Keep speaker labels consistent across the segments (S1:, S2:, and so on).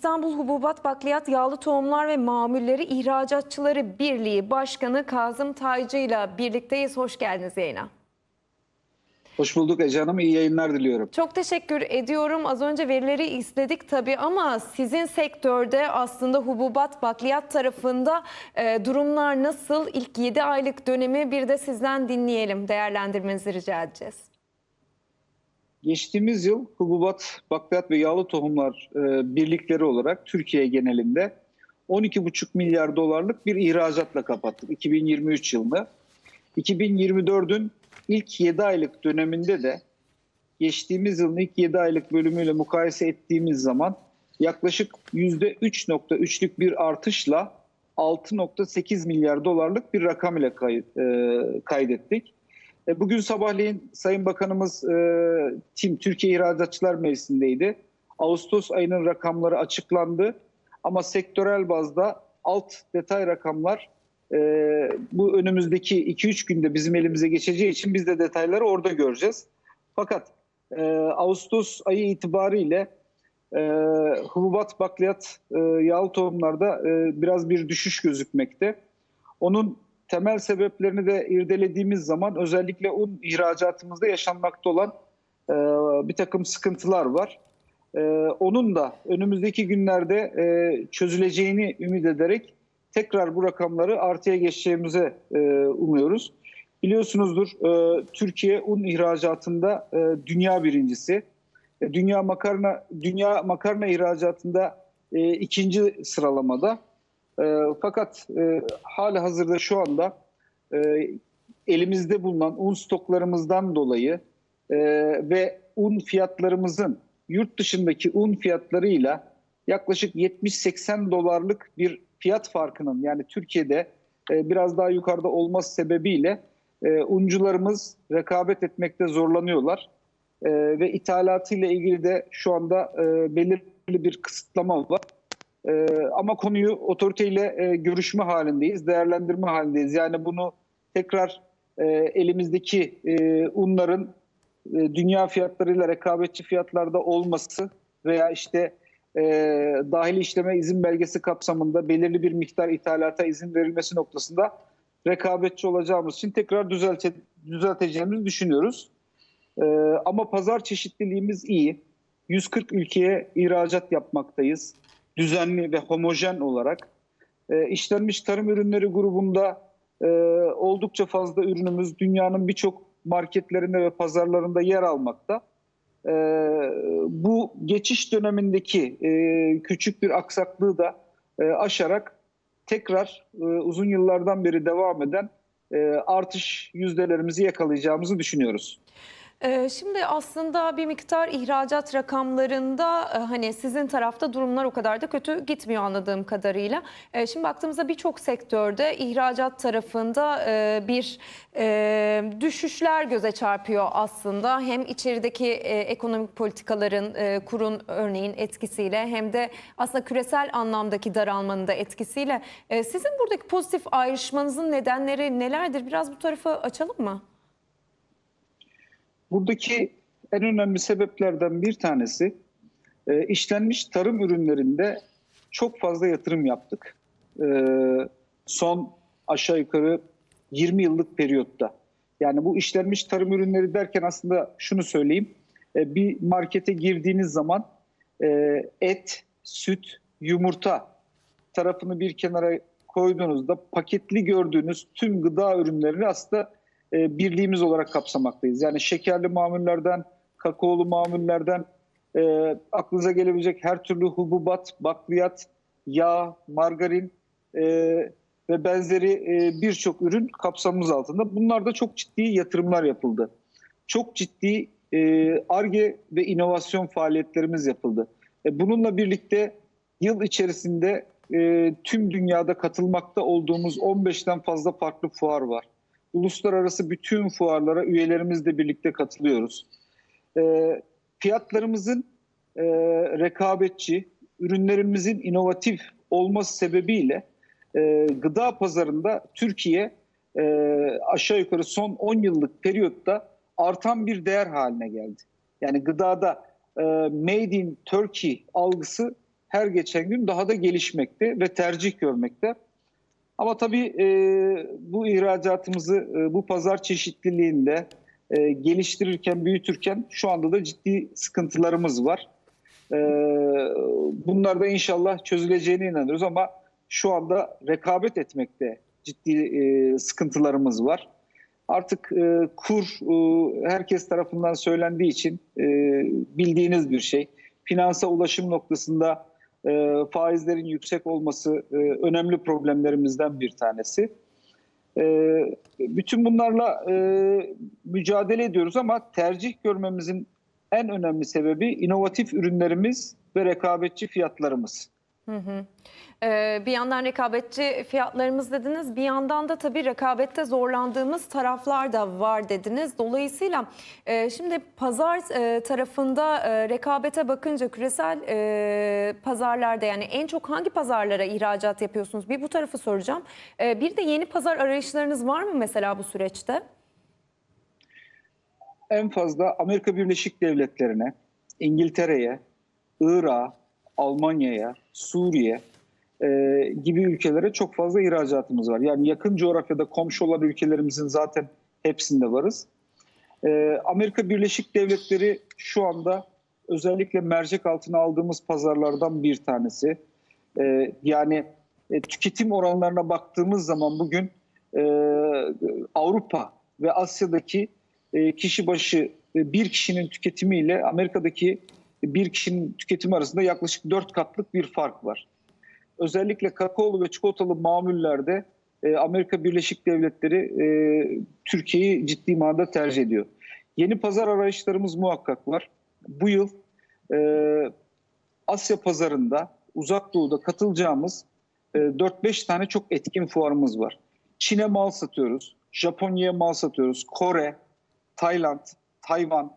S1: İstanbul Hububat Bakliyat Yağlı Tohumlar ve Mamulleri İhracatçıları Birliği Başkanı Kazım Taycı ile birlikteyiz. Hoş geldiniz yayına.
S2: Hoş bulduk Ece Hanım. İyi yayınlar diliyorum.
S1: Çok teşekkür ediyorum. Az önce verileri izledik tabii ama sizin sektörde aslında hububat bakliyat tarafında e, durumlar nasıl? İlk 7 aylık dönemi bir de sizden dinleyelim. Değerlendirmenizi rica edeceğiz.
S2: Geçtiğimiz yıl hububat, bakliyat ve yağlı tohumlar e, birlikleri olarak Türkiye genelinde 12,5 milyar dolarlık bir ihracatla kapattık 2023 yılını. 2024'ün ilk 7 aylık döneminde de geçtiğimiz yılın ilk 7 aylık bölümüyle mukayese ettiğimiz zaman yaklaşık %3.3'lük bir artışla 6.8 milyar dolarlık bir rakam ile e, kaydettik. E, Bugün sabahleyin Sayın Bakanımız e, Tim Türkiye İhracatçılar Meclisi'ndeydi. Ağustos ayının rakamları açıklandı ama sektörel bazda alt detay rakamlar e, bu önümüzdeki 2-3 günde bizim elimize geçeceği için biz de detayları orada göreceğiz. Fakat Ağustos ayı itibariyle hububat, bakliyat, e, yağlı tohumlarda biraz bir düşüş gözükmekte. Onun temel sebeplerini de irdelediğimiz zaman özellikle un ihracatımızda yaşanmakta olan e, bir takım sıkıntılar var. E, onun da önümüzdeki günlerde e, çözüleceğini ümit ederek tekrar bu rakamları artıya geçeceğimize e, umuyoruz. Biliyorsunuzdur e, Türkiye un ihracatında e, dünya birincisi. E, dünya makarna dünya makarna ihracatında e, ikinci sıralamada. E, fakat e, hala hazırda şu anda e, elimizde bulunan un stoklarımızdan dolayı e, ve un fiyatlarımızın yurt dışındaki un fiyatlarıyla yaklaşık 70-80 dolarlık bir fiyat farkının yani Türkiye'de e, biraz daha yukarıda olması sebebiyle e, uncularımız rekabet etmekte zorlanıyorlar. E, ve ithalatıyla ilgili de şu anda e, belirli bir kısıtlama var. Ee, ama konuyu otoriteyle e, görüşme halindeyiz, değerlendirme halindeyiz. Yani bunu tekrar e, elimizdeki e, unların e, dünya fiyatlarıyla rekabetçi fiyatlarda olması veya işte e, dahili işleme izin belgesi kapsamında belirli bir miktar ithalata izin verilmesi noktasında rekabetçi olacağımız için tekrar düzelte, düzelteceğimizi düşünüyoruz. E, ama pazar çeşitliliğimiz iyi. 140 ülkeye ihracat yapmaktayız düzenli ve homojen olarak. E, işlenmiş tarım ürünleri grubunda e, oldukça fazla ürünümüz dünyanın birçok marketlerinde ve pazarlarında yer almakta. E, bu geçiş dönemindeki e, küçük bir aksaklığı da e, aşarak tekrar e, uzun yıllardan beri devam eden e, artış yüzdelerimizi yakalayacağımızı düşünüyoruz.
S1: Ee, Şimdi aslında bir miktar ihracat rakamlarında e, hani sizin tarafta durumlar o kadar da kötü gitmiyor anladığım kadarıyla. Ee, Şimdi baktığımızda birçok sektörde ihracat tarafında e, bir e, düşüşler göze çarpıyor aslında. Hem içerideki ekonomik politikaların, kurun örneğin etkisiyle hem de aslında küresel anlamdaki daralmanın da etkisiyle. Sizin buradaki pozitif ayrışmanızın nedenleri nelerdir? Biraz bu tarafı açalım mı?
S2: Buradaki en önemli sebeplerden bir tanesi e, işlenmiş tarım ürünlerinde çok fazla yatırım yaptık. E, son aşağı yukarı 20 yıllık periyotta. Yani bu işlenmiş tarım ürünleri derken aslında şunu söyleyeyim. E, bir markete girdiğiniz zaman et, süt, yumurta tarafını bir kenara koyduğunuzda paketli gördüğünüz tüm gıda ürünlerini aslında e, birliğimiz olarak kapsamaktayız. Yani şekerli mamullerden, kakaolu mamullerden e, aklınıza gelebilecek her türlü hububat, bakliyat, yağ, margarin e, ve benzeri e, birçok ürün kapsamımız altında. Bunlarda çok ciddi yatırımlar yapıldı. Çok ciddi ARGE ve inovasyon faaliyetlerimiz yapıldı. E, bununla birlikte yıl içerisinde e, tüm dünyada katılmakta olduğumuz 15'ten fazla farklı fuar var uluslararası bütün fuarlara üyelerimizle birlikte katılıyoruz. E, fiyatlarımızın e, rekabetçi, ürünlerimizin inovatif olması sebebiyle e, gıda pazarında Türkiye e, aşağı yukarı son 10 yıllık periyotta artan bir değer haline geldi. Yani gıdada e, Made in Turkey algısı her geçen gün daha da gelişmekte ve tercih görmekte. Ama tabii e, bu ihracatımızı e, bu pazar çeşitliliğinde e, geliştirirken, büyütürken şu anda da ciddi sıkıntılarımız var. E, bunlar da inşallah çözüleceğine inanıyoruz ama şu anda rekabet etmekte ciddi e, sıkıntılarımız var. Artık e, kur e, herkes tarafından söylendiği için e, bildiğiniz bir şey. Finansa ulaşım noktasında e, faizlerin yüksek olması e, önemli problemlerimizden bir tanesi. E, bütün bunlarla e, mücadele ediyoruz ama tercih görmemizin en önemli sebebi inovatif ürünlerimiz ve rekabetçi fiyatlarımız.
S1: Hı hı. Ee, bir yandan rekabetçi fiyatlarımız dediniz, bir yandan da tabii rekabette zorlandığımız taraflar da var dediniz. Dolayısıyla e, şimdi pazar e, tarafında e, rekabete bakınca küresel e, pazarlarda yani en çok hangi pazarlara ihracat yapıyorsunuz? Bir bu tarafı soracağım. E, bir de yeni pazar arayışlarınız var mı mesela bu süreçte?
S2: En fazla Amerika Birleşik Devletleri'ne, İngiltere'ye, Irak'a, Almanya'ya, Suriye e, gibi ülkelere çok fazla ihracatımız var. Yani yakın coğrafyada komşu olan ülkelerimizin zaten hepsinde varız. E, Amerika Birleşik Devletleri şu anda özellikle mercek altına aldığımız pazarlardan bir tanesi. E, yani e, tüketim oranlarına baktığımız zaman bugün e, Avrupa ve Asya'daki e, kişi başı e, bir kişinin tüketimiyle Amerika'daki bir kişinin tüketimi arasında yaklaşık 4 katlık bir fark var. Özellikle kakaolu ve çikolatalı mamullerde e, Amerika Birleşik Devletleri e, Türkiye'yi ciddi manada tercih ediyor. Yeni pazar arayışlarımız muhakkak var. Bu yıl e, Asya pazarında, Uzak Doğu'da katılacağımız e, 4-5 tane çok etkin fuarımız var. Çin'e mal satıyoruz, Japonya'ya mal satıyoruz, Kore, Tayland, Tayvan,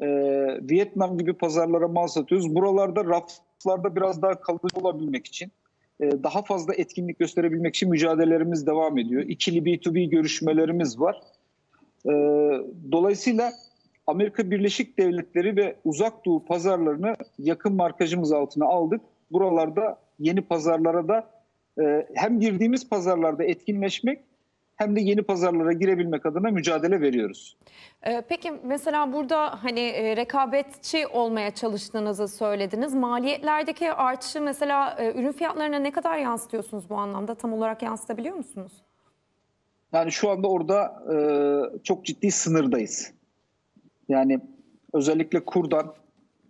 S2: e, Vietnam gibi pazarlara mal satıyoruz. Buralarda raflarda biraz daha kalıcı olabilmek için, e, daha fazla etkinlik gösterebilmek için mücadelelerimiz devam ediyor. İkili B2B görüşmelerimiz var. E, dolayısıyla Amerika Birleşik Devletleri ve Uzak Doğu pazarlarını yakın markajımız altına aldık. Buralarda yeni pazarlara da e, hem girdiğimiz pazarlarda etkinleşmek hem de yeni pazarlara girebilmek adına mücadele veriyoruz.
S1: Ee, Peki mesela burada hani e, rekabetçi olmaya çalıştığınızı söylediniz. Maliyetlerdeki artışı mesela e, ürün fiyatlarına ne kadar yansıtıyorsunuz bu anlamda? Tam olarak yansıtabiliyor musunuz?
S2: Yani şu anda orada e, çok ciddi sınırdayız. Yani özellikle kurdan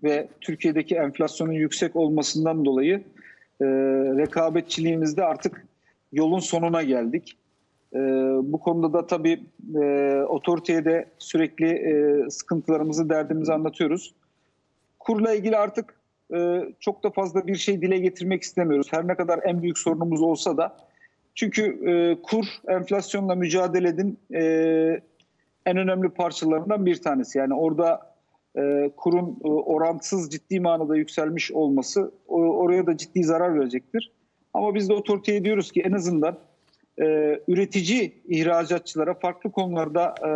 S2: ve Türkiye'deki enflasyonun yüksek olmasından dolayı rekabetçiliğimizde artık yolun sonuna geldik. E, bu konuda da tabii e, otoriteye de sürekli e, sıkıntılarımızı, derdimizi anlatıyoruz. Kurla ilgili artık e, çok da fazla bir şey dile getirmek istemiyoruz. Her ne kadar en büyük sorunumuz olsa da. Çünkü e, kur enflasyonla mücadelenin e, en önemli parçalarından bir tanesi. Yani orada e, kurun e, orantısız ciddi manada yükselmiş olması o, oraya da ciddi zarar verecektir. Ama biz de otoriteye diyoruz ki en azından e, üretici ihracatçılara farklı konularda e,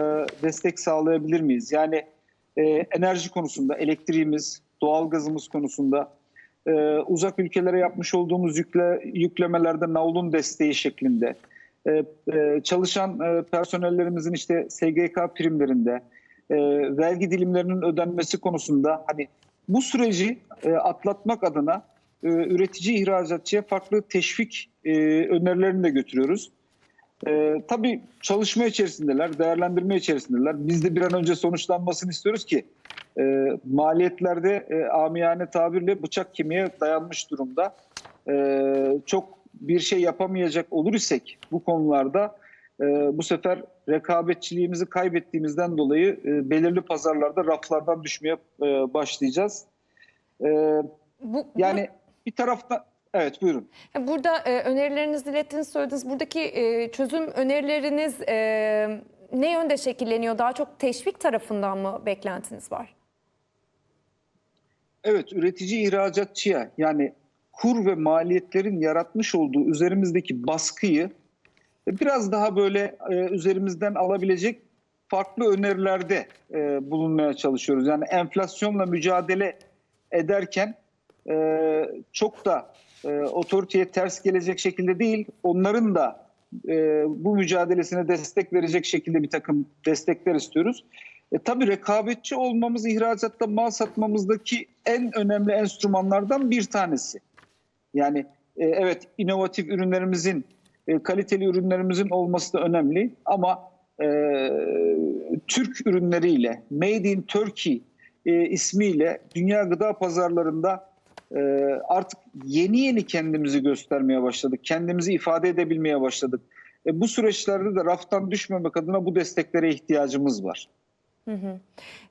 S2: destek sağlayabilir miyiz? Yani e, enerji konusunda, elektriğimiz, doğalgazımız konusunda e, uzak ülkelere yapmış olduğumuz yükle, yüklemelerde navlun desteği şeklinde, e, e, çalışan e, personellerimizin işte SGK primlerinde, e, vergi dilimlerinin ödenmesi konusunda hani bu süreci e, atlatmak adına e, üretici ihracatçıya farklı teşvik e, önerilerini de götürüyoruz. E, tabii çalışma içerisindeler, değerlendirme içerisindeler. Biz de bir an önce sonuçlanmasını istiyoruz ki e, maliyetlerde e, amiyane tabirle bıçak kemiğe dayanmış durumda. E, çok bir şey yapamayacak olur isek bu konularda e, bu sefer rekabetçiliğimizi kaybettiğimizden dolayı e, belirli pazarlarda raflardan düşmeye e, başlayacağız. E,
S1: Bu,
S2: yani bir tarafta evet buyurun.
S1: bu- burada e, önerilerinizi ilettiniz, söylediniz. Buradaki e, çözüm önerileriniz e, ne yönde şekilleniyor? Daha çok teşvik tarafından mı beklentiniz var?
S2: Evet, üretici ihracatçıya yani kur ve maliyetlerin yaratmış olduğu üzerimizdeki baskıyı biraz daha böyle e, üzerimizden alabilecek farklı önerilerde e, bulunmaya çalışıyoruz. Yani enflasyonla mücadele ederken e, çok da e, otoriteye ters gelecek şekilde değil, onların da e, bu mücadelesine destek verecek şekilde bir takım destekler istiyoruz. E, tabii rekabetçi olmamız ihracatta mal satmamızdaki en önemli enstrümanlardan bir tanesi. Yani e, evet inovatif ürünlerimizin, e, kaliteli ürünlerimizin olması da önemli ama e, Türk ürünleriyle, Made in Turkey e, ismiyle dünya gıda pazarlarında artık yeni yeni kendimizi göstermeye başladık. Kendimizi ifade edebilmeye başladık. E, bu süreçlerde de raftan düşmemek adına bu desteklere ihtiyacımız var.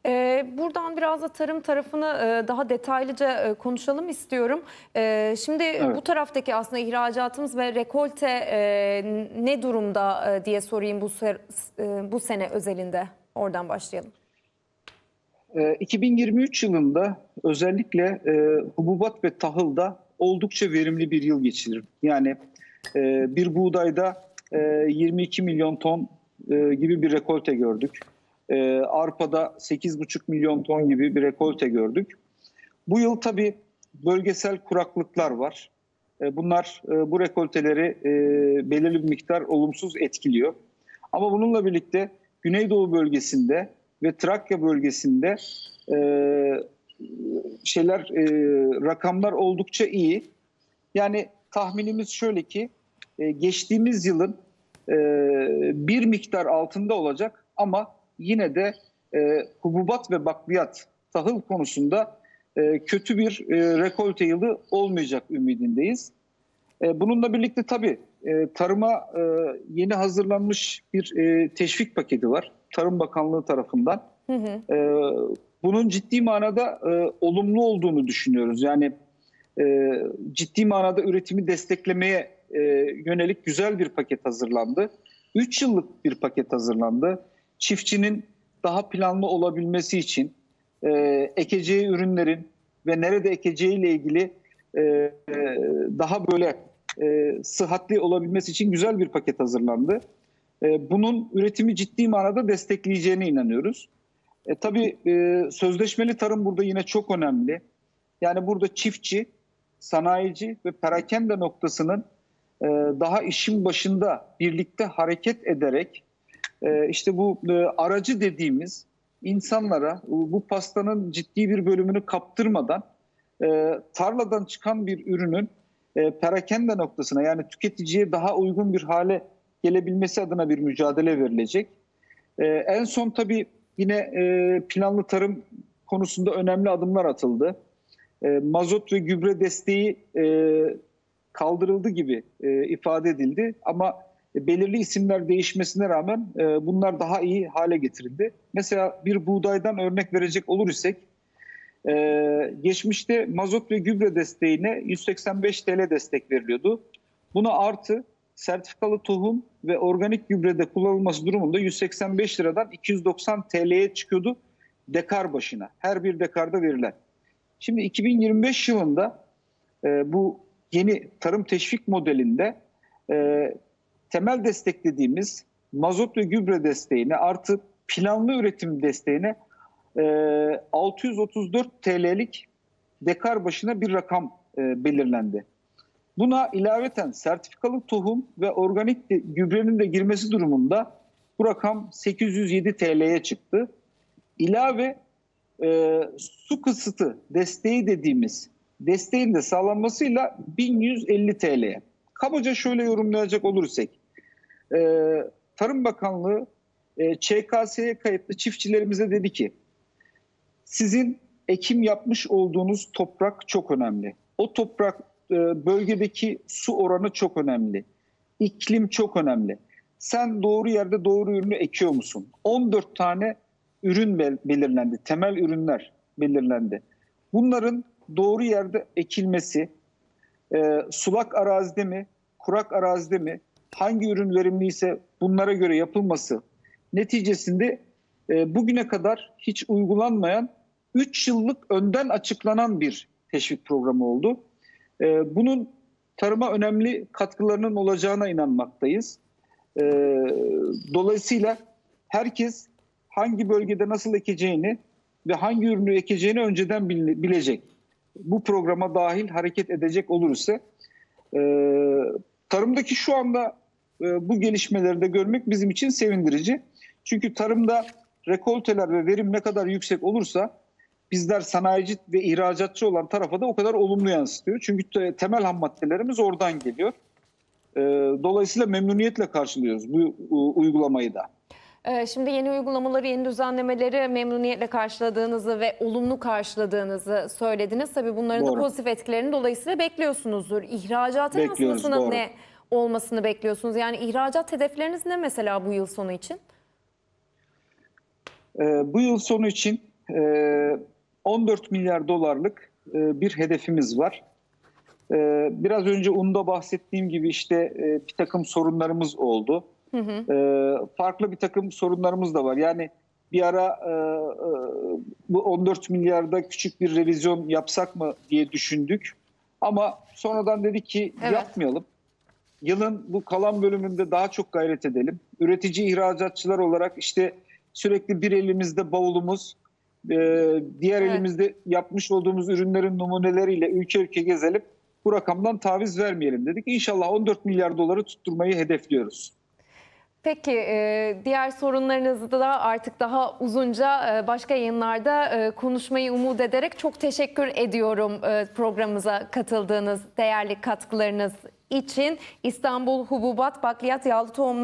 S1: Ee, buradan biraz da tarım tarafını e, daha detaylıca e, konuşalım istiyorum. Ee, şimdi bu taraftaki aslında ihracatımız ve rekolte e, ne durumda e, diye sorayım bu ser- e, bu sene özelinde. Oradan başlayalım.
S2: E, 2023 yılında özellikle e, hububat ve tahılda oldukça verimli bir yıl geçirir. Yani e, bir buğdayda e, 22 milyon ton e, gibi bir rekolte gördük. E, arpada 8,5 milyon ton gibi bir rekolte gördük. Bu yıl tabii bölgesel kuraklıklar var. E, bunlar e, bu rekolteleri e, belirli bir miktar olumsuz etkiliyor. Ama bununla birlikte Güneydoğu bölgesinde ve Trakya bölgesinde e, şeyler e, rakamlar oldukça iyi. Yani tahminimiz şöyle ki e, geçtiğimiz yılın e, bir miktar altında olacak ama yine de e, hububat ve bakliyat tahıl konusunda e, kötü bir e, rekolte yılı olmayacak ümidindeyiz. E, bununla birlikte tabii e, tarıma e, yeni hazırlanmış bir e, teşvik paketi var. Tarım Bakanlığı tarafından.
S1: Hı hı.
S2: E, bunun ciddi manada e, olumlu olduğunu düşünüyoruz. Yani e, ciddi manada üretimi desteklemeye e, yönelik güzel bir paket hazırlandı. 3 yıllık bir paket hazırlandı. Çiftçinin daha planlı olabilmesi için e, ekeceği ürünlerin ve nerede ekeceğiyle ilgili e, e, daha böyle e, sıhhatli olabilmesi için güzel bir paket hazırlandı. E, bunun üretimi ciddi manada destekleyeceğine inanıyoruz. E, tabii e, sözleşmeli tarım burada yine çok önemli. Yani burada çiftçi, sanayici ve perakende noktasının e, daha işin başında birlikte hareket ederek e, işte bu e, aracı dediğimiz insanlara bu pastanın ciddi bir bölümünü kaptırmadan e, tarladan çıkan bir ürünün e, perakende noktasına yani tüketiciye daha uygun bir hale gelebilmesi adına bir mücadele verilecek. E, en son tabii yine e, planlı tarım konusunda önemli adımlar atıldı. E, mazot ve gübre desteği e, kaldırıldı gibi e, ifade edildi ama belirli isimler değişmesine rağmen e, bunlar daha iyi hale getirildi. Mesela bir buğdaydan örnek verecek olur isek e, geçmişte mazot ve gübre desteğine 185 TL destek veriliyordu. Buna artı sertifikalı tohum ve organik gübrede kullanılması durumunda 185 liradan 290 TL'ye çıkıyordu dekar başına. Her bir dekarda verilen. Şimdi 2025 yılında e, bu yeni tarım teşvik modelinde e, temel destek dediğimiz mazot ve gübre desteğine artı planlı üretim desteğine e, 634 TL'lik dekar başına bir rakam e, belirlendi. Buna ilaveten sertifikalı tohum ve organik gübrenin de girmesi durumunda bu rakam 807 TL'ye çıktı. İlave e, su kısıtı desteği dediğimiz desteğin de sağlanmasıyla 1150 TL'ye. Kabaca şöyle yorumlayacak olursak, e, Tarım Bakanlığı e, ÇKS'ye kayıtlı çiftçilerimize dedi ki, sizin ekim yapmış olduğunuz toprak çok önemli. O toprak bölgedeki su oranı çok önemli. İklim çok önemli. Sen doğru yerde doğru ürünü ekiyor musun? 14 tane ürün bel- belirlendi, temel ürünler belirlendi. Bunların doğru yerde ekilmesi, e, sulak arazide mi, kurak arazide mi, hangi ürün verimliyse bunlara göre yapılması neticesinde e, bugüne kadar hiç uygulanmayan 3 yıllık önden açıklanan bir teşvik programı oldu. E, bunun tarıma önemli katkılarının olacağına inanmaktayız. E, dolayısıyla herkes hangi bölgede nasıl ekeceğini ve hangi ürünü ekeceğini önceden bil- bilecek. bu programa dahil hareket edecek olursa e, tarımdaki şu anda e, bu gelişmeleri de görmek bizim için sevindirici. Çünkü tarımda rekolteler ve verim ne kadar yüksek olursa bizler sanayici ve ihracatçı olan tarafa da o kadar olumlu yansıtıyor. Çünkü te- temel ham maddelerimiz oradan geliyor. E, dolayısıyla memnuniyetle karşılıyoruz bu uygulamayı da.
S1: Ee, Şimdi yeni uygulamaları, yeni düzenlemeleri memnuniyetle karşıladığınızı ve olumlu karşıladığınızı söylediniz. Tabii bunların da
S2: Doğru.
S1: pozitif etkilerini dolayısıyla bekliyorsunuzdur. İhracatın
S2: Bekliyoruz, doğru.
S1: ne olmasını bekliyorsunuz? Yani ihracat hedefleriniz ne mesela bu yıl sonu için?
S2: Ee, bu yıl sonu için e, 14 milyar dolarlık e, bir hedefimiz var. Ee, biraz önce UN'da bahsettiğim gibi işte e, bir takım sorunlarımız oldu.
S1: Hı hı.
S2: Farklı bir takım sorunlarımız da var. Yani bir ara e, e, bu 14 milyarda küçük bir revizyon yapsak mı diye düşündük. Ama sonradan dedik ki
S1: Evet.
S2: yapmayalım. Yılın bu kalan bölümünde daha çok gayret edelim. Üretici ihracatçılar olarak işte sürekli bir elimizde bavulumuz, e, diğer
S1: Evet.
S2: elimizde yapmış olduğumuz ürünlerin numuneleriyle ülke ülke gezelim. Bu rakamdan taviz vermeyelim dedik. İnşallah 14 milyar doları tutturmayı hedefliyoruz.
S1: Peki e, diğer sorunlarınızı da artık daha uzunca e, başka yayınlarda e, konuşmayı umut ederek çok teşekkür ediyorum programımıza katıldığınız değerli katkılarınız için. İstanbul Hububat Bakliyat Yağlı Tohumlar